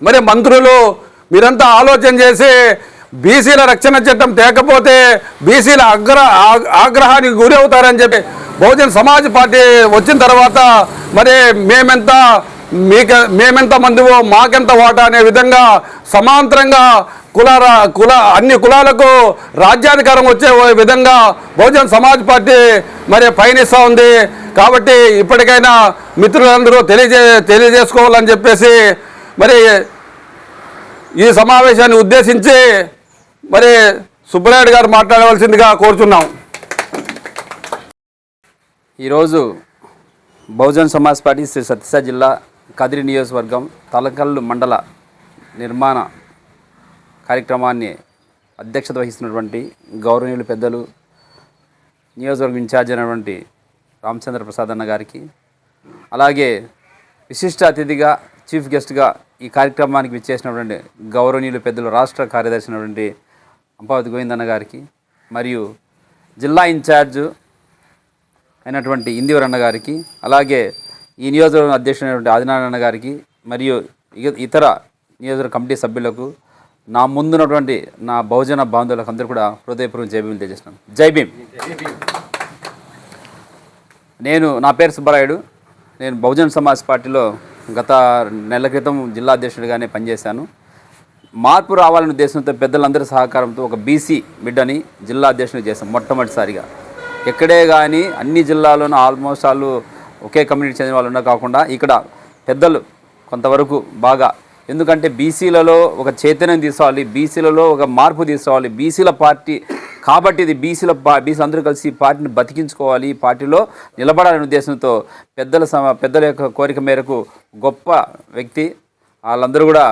మరి మంత్రులు మీరంతా ఆలోచన చేసి బీసీల రక్షణ చట్టం తేకపోతే బీసీల అగ్ర ఆగ్రహానికి గురి అవుతారని చెప్పి బహుజన్ సమాజ్ పార్టీ వచ్చిన తర్వాత మరి మేమెంత మీక మేమెంత మందివో మాకెంత వాటా అనే విధంగా సమాంతరంగా కుల కుల అన్ని కులాలకు రాజ్యాధికారం వచ్చే విధంగా బహుజన్ సమాజ్ పార్టీ మరి పయనిస్తూ ఉంది. కాబట్టి ఇప్పటికైనా మిత్రులందరూ తెలియజే తెలియజేసుకోవాలని చెప్పేసి మరి ఈ సమావేశాన్ని ఉద్దేశించి మరి సుబ్బరాయుడు గారు మాట్లాడవలసిందిగా కోరుతున్నాం ఈరోజు బహుజన్ సమాజ్ పార్టీ శ్రీ సత్యసాయి జిల్లా కదిరి నియోజకవర్గం తలకల్లు మండల నిర్మాణ కార్యక్రమాన్ని అధ్యక్షత వహిస్తున్నటువంటి గౌరవనీయులు పెద్దలు నియోజకవర్గం ఇన్ఛార్జ్ అయినటువంటి రామచంద్ర ప్రసాద్ అన్న గారికి. అలాగే విశిష్ట అతిథిగా చీఫ్ గెస్ట్గా ఈ కార్యక్రమానికి విచ్చేసినటువంటి గౌరవనీయులు పెద్దలు రాష్ట్ర కార్యదర్శి అయినటువంటి అంపావతి గోవిందన్న గారికి మరియు జిల్లా ఇన్ఛార్జ్ అయినటువంటి ఇందివరన్న గారికి అలాగే ఈ నియోజకవర్గం అధ్యక్షుడైనటువంటి ఆదినారాయణ గారికి మరియు ఇతర నియోజకవర్గ కమిటీ సభ్యులకు నా ముందున్నటువంటి నా బహుజన బాంధవులకు అందరూ కూడా హృదయపూర్వక జై భీమ్ తెలియజేస్తున్నాను. జై భీమ్. నేను నా పేరు సుబ్బరాయుడు. నేను బహుజన్ సమాజ్ పార్టీలో గత నెల క్రితం జిల్లా అధ్యక్షుడిగానే పనిచేశాను. మార్పు రావాలనే ఉద్దేశంతో పెద్దలందరి సహకారంతో ఒక బీసీ బిడ్డని జిల్లా అధ్యక్షుడు చేశాం మొట్టమొదటిసారిగా. ఎక్కడే కానీ అన్ని జిల్లాల్లోనూ ఆల్మోస్ట్ వాళ్ళు ఒకే కమ్యూనిటీ చెందిన వాళ్ళు ఉన్న కాకుండా ఇక్కడ పెద్దలు కొంతవరకు బాగా. ఎందుకంటే బీసీలలో ఒక చైతన్యం తీసుకోవాలి బీసీలలో ఒక మార్పు తీసుకోవాలి బీసీల పార్టీ కాబట్టి ఇది బీసీల బీసీ అందరూ కలిసి పార్టీని బతికించుకోవాలి. ఈ పార్టీలో నిలబడాలనే ఉద్దేశంతో పెద్దల సమ పెద్దల యొక్క కోరిక మేరకు గొప్ప వ్యక్తి వాళ్ళందరూ కూడా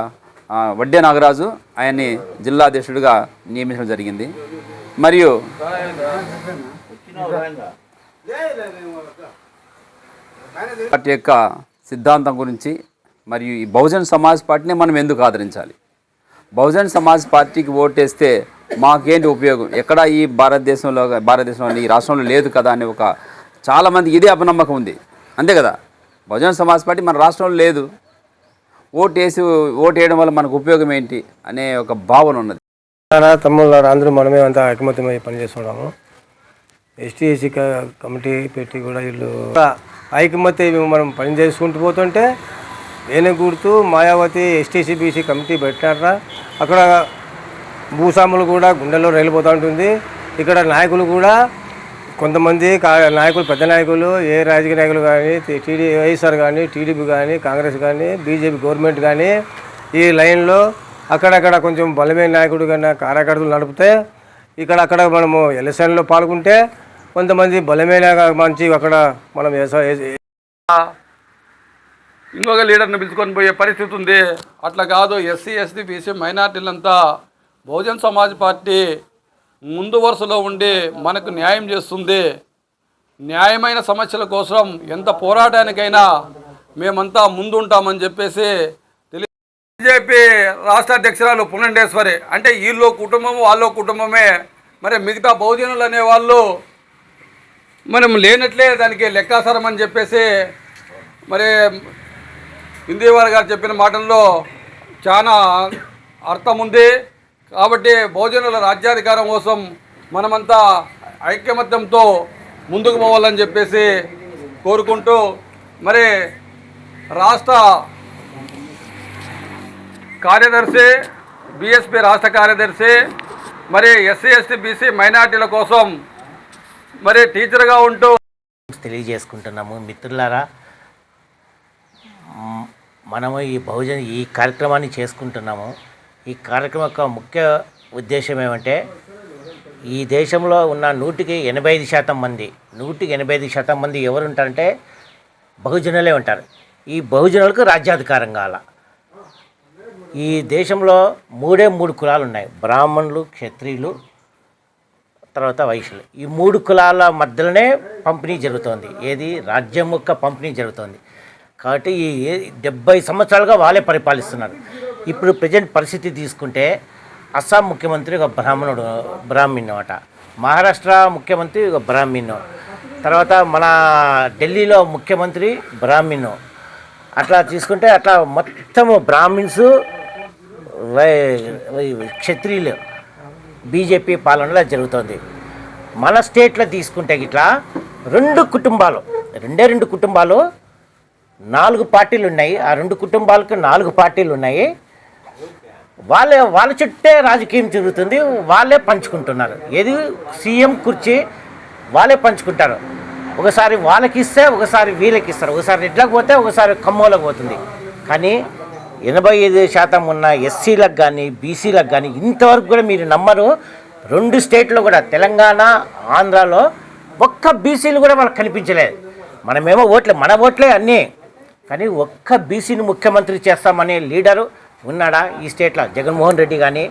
వడ్డే నాగరాజు ఆయన్ని జిల్లా అధ్యక్షుడిగా నియమించడం జరిగింది. మరియు పార్టీ యొక్క సిద్ధాంతం గురించి మరియు ఈ బహుజన్ సమాజ్ పార్టీని మనం ఎందుకు ఆదరించాలి? బహుజన్ సమాజ్ పార్టీకి ఓటేస్తే మాకేంటి ఉపయోగం? ఎక్కడ ఈ భారతదేశంలో భారతదేశంలో ఈ రాష్ట్రంలో లేదు కదా అని ఒక చాలామంది ఇదే అపనమ్మకం ఉంది. అంతే కదా? బహుజన్ సమాజ్ పార్టీ మన రాష్ట్రంలో లేదు. ఓటు వేసి ఓటు వేయడం వల్ల మనకు ఉపయోగం ఏంటి అనే ఒక భావన ఉన్నది. అన్న తమ్ముళ్ళారా అందరూ మనమే అంతా ఐకమత్యమై పనిచేస్తున్నాము. ఎస్టీ ఎస్సీ కమిటీ పెట్టి కూడా వీళ్ళు ఐకమత్య మనం పని చేసుకుంటూ పోతుంటే ఏనుగుర్తు మాయావతి ఎస్టీసీబీసీ కమిటీ పెట్టారా అక్కడ భూస్వాములు కూడా గుండెల్లో రైలిపోతూ ఉంటుంది ఇక్కడ నాయకులు కూడా కొంతమంది కా నాయకులు పెద్ద నాయకులు ఏ రాజకీయ నాయకులు కానీ టీడీ వైఎస్ఆర్ కానీ టీడీపీ కానీ కాంగ్రెస్ కానీ బీజేపీ గవర్నమెంట్ కానీ ఈ లైన్లో అక్కడక్కడ కొంచెం బలమైన నాయకుడు కన్నా కార్యకర్తలు నడిపితే ఇక్కడ అక్కడ మనము ఎలక్షన్లో పాల్గొంటే కొంతమంది బలమైన మంచి అక్కడ మనం వేస- ఇంకొక లీడర్ని పిలుచుకొని పోయే పరిస్థితి ఉంది. అట్లా కాదు ఎస్సీ ఎస్టీ బీసీ మైనార్టీలంతా బహుజన్ సమాజ్ పార్టీ ముందు వరుసలో ఉండి మనకు న్యాయం చేస్తుంది. న్యాయమైన సమస్యల కోసం ఎంత పోరాటానికైనా మేమంతా ముందుంటామని చెప్పేసి తెలి బీజేపీ రాష్ట్ర అధ్యక్షురాలు పునండేశ్వరి అంటే వీళ్ళు కుటుంబం వాళ్ళ కుటుంబమే. మరి మిగతా బహుజనులు అనేవాళ్ళు మనం లేనట్లే దానికి లెక్కాసారం అని చెప్పేసి మరి హిందీవారి గారు చెప్పిన మాటల్లో చాలా అర్థం ఉంది కాబట్టి బహుజనుల రాజ్యాధికారం కోసం మనమంతా ఐక్యమత్యంతో ముందుకు పోవాలని చెప్పేసి కోరుకుంటూ మరి రాష్ట్ర కార్యదర్శి బీఎస్పీ రాష్ట్ర కార్యదర్శి మరి ఎస్సీ ఎస్టీ బీసీ మైనార్టీల కోసం మరి టీచర్గా ఉంటూ తెలియజేసుకుంటున్నాము. మిత్రులారా మనము ఈ బహుజన ఈ కార్యక్రమాన్ని చేసుకుంటున్నాము. ఈ కార్యక్రమం యొక్క ముఖ్య ఉద్దేశం ఏమంటే ఈ దేశంలో ఉన్న నూటికి ఎనభై ఐదు శాతం మంది నూటికి ఎనభై ఐదు శాతం మంది ఎవరు ఉంటారంటే బహుజనులే ఉంటారు. ఈ బహుజనులకు రాజ్యాధికారం కావాల. ఈ దేశంలో మూడే మూడు కులాలు ఉన్నాయి బ్రాహ్మణులు క్షత్రియులు తర్వాత వైశ్యులు. ఈ మూడు కులాల మధ్యలోనే పంపిణీ జరుగుతోంది. ఏది? రాజ్యం యొక్క పంపిణీ జరుగుతోంది. కాబట్టి ఈ డెబ్బై సంవత్సరాలుగా వాళ్ళే పరిపాలిస్తున్నారు. ఇప్పుడు ప్రజెంట్ పరిస్థితి తీసుకుంటే అస్సాం ముఖ్యమంత్రి ఒక బ్రాహ్మణుడు బ్రాహ్మణ్ అనమాట మహారాష్ట్ర ముఖ్యమంత్రి ఒక బ్రాహ్మణ్ తర్వాత మన ఢిల్లీలో ముఖ్యమంత్రి బ్రాహ్మణ్ అట్లా తీసుకుంటే అట్లా మొత్తము బ్రాహ్మిన్స్ వై- క్షత్రియులు బీజేపీ పాలనలో జరుగుతుంది. మన స్టేట్లో తీసుకుంటే ఇట్లా రెండు కుటుంబాలు రెండే రెండు కుటుంబాలు నాలుగు పార్టీలు ఉన్నాయి ఆ రెండు కుటుంబాలకు నాలుగు పార్టీలు ఉన్నాయి వాళ్ళే వాళ్ళ చుట్టే రాజకీయం జరుగుతుంది. వాళ్ళే పంచుకుంటున్నారు. ఏది? సీఎం కుర్చీ వాళ్ళే పంచుకుంటారు. ఒకసారి వాళ్ళకి ఇస్తే ఒకసారి వీళ్ళకి ఇస్తారు. ఒకసారి రెడ్లకు పోతే ఒకసారి కమ్మోలకు పోతుంది. కానీ ఎనభై ఐదు శాతం ఉన్న ఎస్సీలకు కానీ బీసీలకు కానీ ఇంతవరకు కూడా మీరు నమ్మరు. రెండు స్టేట్లో కూడా తెలంగాణ ఆంధ్రాలో ఒక్క బీసీలు కూడా వాళ్ళకి కనిపించలేదు. మనమేమో ఓట్లే మన ఓట్లే అన్నీ. కానీ ఒక్క బీసీని ముఖ్యమంత్రి చేస్తామనే లీడరు ఉన్నాడా ఈ స్టేట్లో? జగన్మోహన్ రెడ్డి కానీ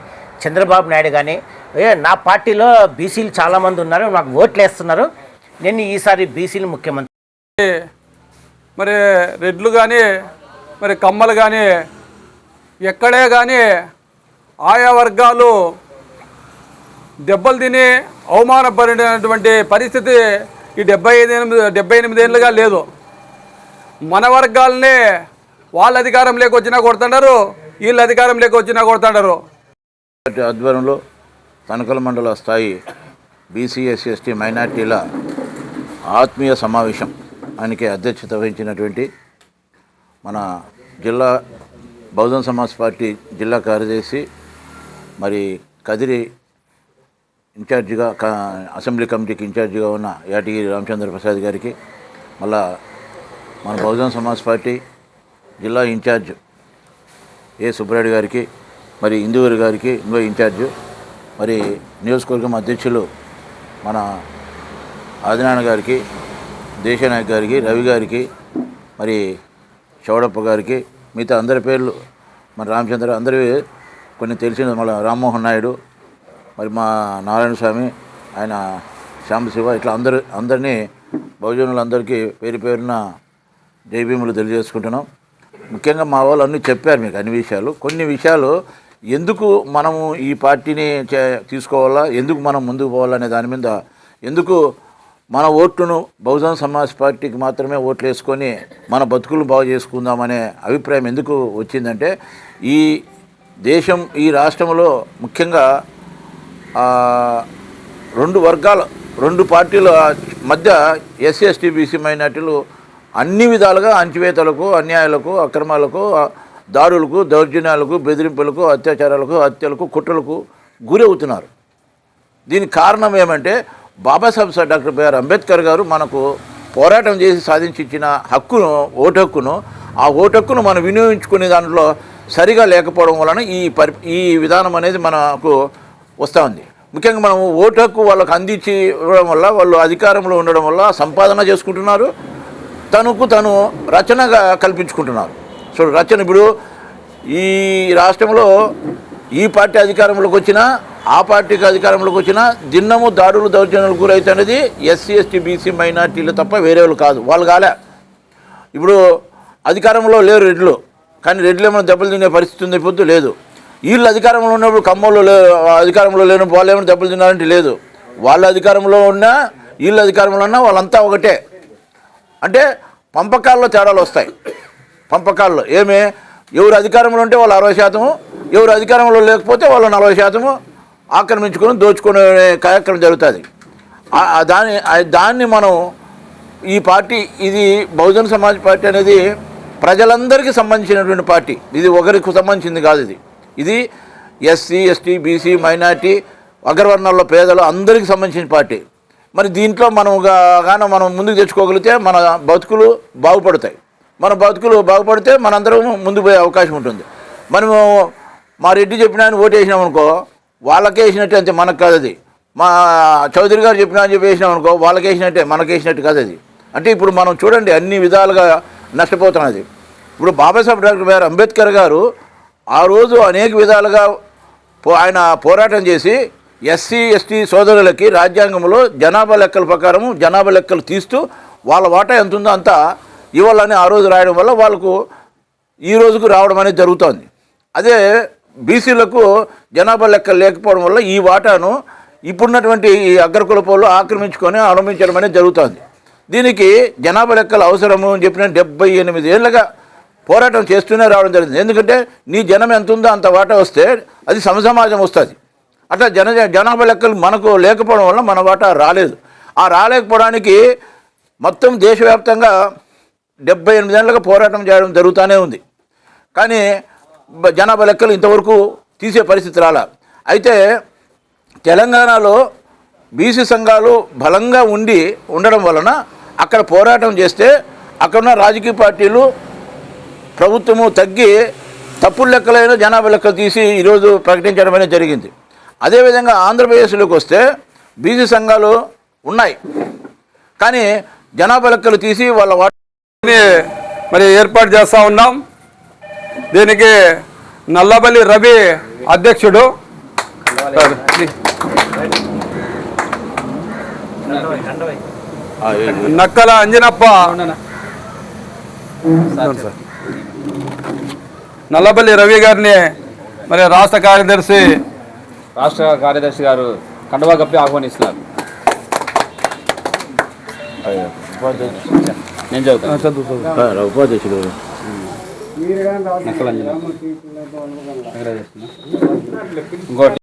చంద్రబాబు నాయుడు కానీ ఏ నా పార్టీలో బీసీలు చాలామంది ఉన్నారు నాకు ఓట్లు వేస్తున్నారు. నేను ఈసారి బీసీలు ముఖ్యమంత్రి మరి రెడ్లు కానీ మరి కమ్మలు కానీ ఎక్కడే కానీ ఆయా వర్గాలు దెబ్బలు తిని అవమానపడినటువంటి పరిస్థితి ఈ డెబ్బై ఐదు ఎనిమిది డెబ్బై ఎనిమిది ఏళ్ళుగా లేదు. మన వర్గాలనే వాళ్ళ అధికారం లేక వచ్చినా కొడుతున్నారు వీళ్ళ అధికారం లేక వచ్చినా కొడుతున్నారు ఆధ్వర్యంలో తనకల మండల స్థాయి బీసీ ఎస్సీ ఎస్టీ మైనార్టీల ఆత్మీయ సమావేశం ఆయనకి అధ్యక్షత వహించినటువంటి మన జిల్లా బహుజన్ సమాజ్ పార్టీ జిల్లా కార్యదర్శి మరి కదిరి ఇన్ఛార్జిగా అసెంబ్లీ కమిటీకి ఇన్ఛార్జిగా ఉన్న యాటిగిరి రామచంద్ర ప్రసాద్ గారికి మళ్ళా మన బహుజన సమాజ్ పార్టీ జిల్లా ఇన్ఛార్జ్ ఏ సుబ్రాయుడు గారికి మరి ఇందువూరి గారికి ఇంకో ఇన్ఛార్జ్ మరి నియోజకవర్గం అధ్యక్షులు మన ఆదినారాయణ గారికి దేశనాయక్ గారికి రవి గారికి మరి చౌడప్ప గారికి మిగతా అందరి పేర్లు మన రామచంద్ర అందరి కొన్ని తెలిసిన మళ్ళీ రామ్మోహన్ నాయుడు మరి మా నారాయణ స్వామి ఆయన శ్యామశివ ఇట్లా అందరు అందరినీ బహుజనులందరికీ పేరు పేరున జైభీములు తెలియజేసుకుంటున్నాం. ముఖ్యంగా మా వాళ్ళు అన్నీ చెప్పారు మీకు అన్ని విషయాలు. కొన్ని విషయాలు ఎందుకు మనము ఈ పార్టీని చే- తీసుకోవాలా ఎందుకు మనం ముందుకు పోవాలనే దాని మీద ఎందుకు మన ఓట్లను బహుజన సమాజ్ పార్టీకి మాత్రమే ఓట్లు వేసుకొని మన బతుకులు బాగు చేసుకుందామనే అభిప్రాయం ఎందుకు వచ్చిందంటే ఈ దేశం ఈ రాష్ట్రంలో ముఖ్యంగా రెండు వర్గాల రెండు పార్టీల మధ్య ఎస్సీ ఎస్టీ బీసీ మైనార్టీలు అన్ని విధాలుగా అంచివేతలకు అన్యాయాలకు అక్రమాలకు దారులకు దౌర్జన్యాలకు బెదిరింపులకు అత్యాచారాలకు హత్యలకు కుట్రలకు గురవుతున్నారు. దీనికి కారణం ఏమంటే Babasaheb sir doctor B R Ambedkar garu మనకు పోరాటం చేసి సాధించి ఇచ్చిన హక్కును ఓటు హక్కును ఆ ఓటు హక్కును మనం వినియోగించుకునే దాంట్లో సరిగా లేకపోవడం వలన ఈ పరి ఈ విధానం అనేది మనకు వస్తూ ఉంది. ముఖ్యంగా మనం ఓటు హక్కు వాళ్ళకు అందించి ఇవ్వడం వల్ల వాళ్ళు అధికారంలో ఉండడం వల్ల సంపాదన చేసుకుంటున్నారు. తనకు తను రచనగా కల్పించుకుంటున్నారు. సో రచన ఇప్పుడు ఈ రాష్ట్రంలో ఈ పార్టీ అధికారంలోకి వచ్చినా ఆ పార్టీకి అధికారంలోకి వచ్చినా దిన్నము దాడులు దౌర్జన్యాలు గురైతున్నది ఎస్సీ ఎస్టీ బీసీ మైనార్టీలు తప్ప వేరే వాళ్ళు కాదు. వాళ్ళు కాలే. ఇప్పుడు అధికారంలో లేరు రెడ్లు. కానీ రెడ్లు ఏమైనా దెబ్బలు తినే పరిస్థితి ఉంది పొద్దు లేదు. వీళ్ళు అధికారంలో ఉన్నప్పుడు ఖమ్మంలో లే అధికారంలో లేని వాళ్ళు ఏమైనా దెబ్బలు తినాలంటే లేదు. వాళ్ళ అధికారంలో ఉన్నా వీళ్ళు అధికారంలో ఉన్నా వాళ్ళంతా ఒకటే. అంటే పంపకాల్లో తేడాలు వస్తాయి. పంపకాల్లో ఏమే? ఎవరు అధికారంలో ఉంటే వాళ్ళు అరవై శాతము ఎవరు అధికారంలో లేకపోతే వాళ్ళు నలభై శాతము ఆక్రమించుకొని దోచుకునే కార్యక్రమం జరుగుతుంది. దాని దాన్ని మనం ఈ పార్టీ ఇది బహుజన సమాజ్ పార్టీ అనేది ప్రజలందరికీ సంబంధించినటువంటి పార్టీ. ఇది ఒకరికి సంబంధించింది కాదు ఇది. ఇది ఎస్సీ ఎస్టీ బీసీ మైనార్టీ అగ్రవర్ణాల్లో పేదలు అందరికీ సంబంధించిన పార్టీ. మరి దీంట్లో మనం కానీ మనం ముందుకు తెచ్చుకోగలిగితే మన బతుకులు బాగుపడతాయి. మన బతుకులు బాగుపడితే మనందరం ముందుకు పోయే అవకాశం ఉంటుంది. మనము మా రెడ్డి చెప్పిన ఆయన ఓటు వేసినాం అనుకో వాళ్ళకే వేసినట్టే అంతే మనకు కాదు అది. మా చౌదరి గారు చెప్పినా అని చెప్పి వేసినాం అనుకో వాళ్ళకి వేసినట్టే మనకి వేసినట్టు కాదు అది. అంటే ఇప్పుడు మనం చూడండి అన్ని విధాలుగా నష్టపోతున్నది. ఇప్పుడు బాబాసాహెబ్ డాక్టర్ బిఆర్ అంబేద్కర్ గారు ఆ రోజు అనేక విధాలుగా పో- ఆయన పోరాటం చేసి ఎస్సీ ఎస్టీ సోదరులకి రాజ్యాంగంలో జనాభా లెక్కల ప్రకారం జనాభా లెక్కలు తీస్తూ వాళ్ళ వాటా ఎంత ఉందో అంతా ఇవ్వాలని ఆ రోజు రాయడం వల్ల వాళ్ళకు ఈ రోజుకు రావడం అనేది జరుగుతోంది. అదే బీసీలకు జనాభా లెక్కలు లేకపోవడం వల్ల ఈ వాటాను ఇప్పుడున్నటువంటి ఈ అగ్రకులపోలు ఆక్రమించుకొని అవలంబించడం అనేది జరుగుతోంది. దీనికి జనాభా లెక్కలు అవసరము అని చెప్పిన డెబ్బై ఎనిమిది ఏళ్ళగా పోరాటం చేస్తూనే రావడం జరిగింది. ఎందుకంటే నీ జనం ఎంత ఉందో అంత వాటా వస్తే అది సమసమాజం వస్తుంది. అట్లా జన జనాభా లెక్కలు మనకు లేకపోవడం వల్ల మన వాటా రాలేదు. ఆ రాలేకపోవడానికి మొత్తం దేశవ్యాప్తంగా డెబ్బై ఎనిమిదేళ్ళగా పోరాటం చేయడం జరుగుతూనే ఉంది. కానీ జనాభా లెక్కలు ఇంతవరకు తీసే పరిస్థితి రాల. అయితే తెలంగాణలో బీసీ సంఘాలు బలంగా ఉండి ఉండడం వలన అక్కడ పోరాటం చేస్తే అక్కడున్న రాజకీయ పార్టీలు ప్రభుత్వము తగ్గి తప్పుడు లెక్కలైన జనాభా లెక్కలు తీసి ఈరోజు ప్రకటించడం అనేది జరిగింది. అదేవిధంగా ఆంధ్రప్రదేశ్లోకి వస్తే బీసీ సంఘాలు ఉన్నాయి. కానీ జనాభా లెక్కలు తీసి వాళ్ళ వాటిని మరి ఏర్పాటు చేస్తూ ఉన్నాం. దీనికి నల్లబల్లి రవి అధ్యక్షుడు. నక్కల అంజనప్ప. నల్లబల్లి రవి గారిని మరి రాష్ట్ర కార్యదర్శి రాష్ట్ర కార్యదర్శి గారు కండువా కప్పి ఆహ్వానిస్తున్నారు. నేను చదువుతాను ఉపాధ్యక్షుడు. ఇంకోటి.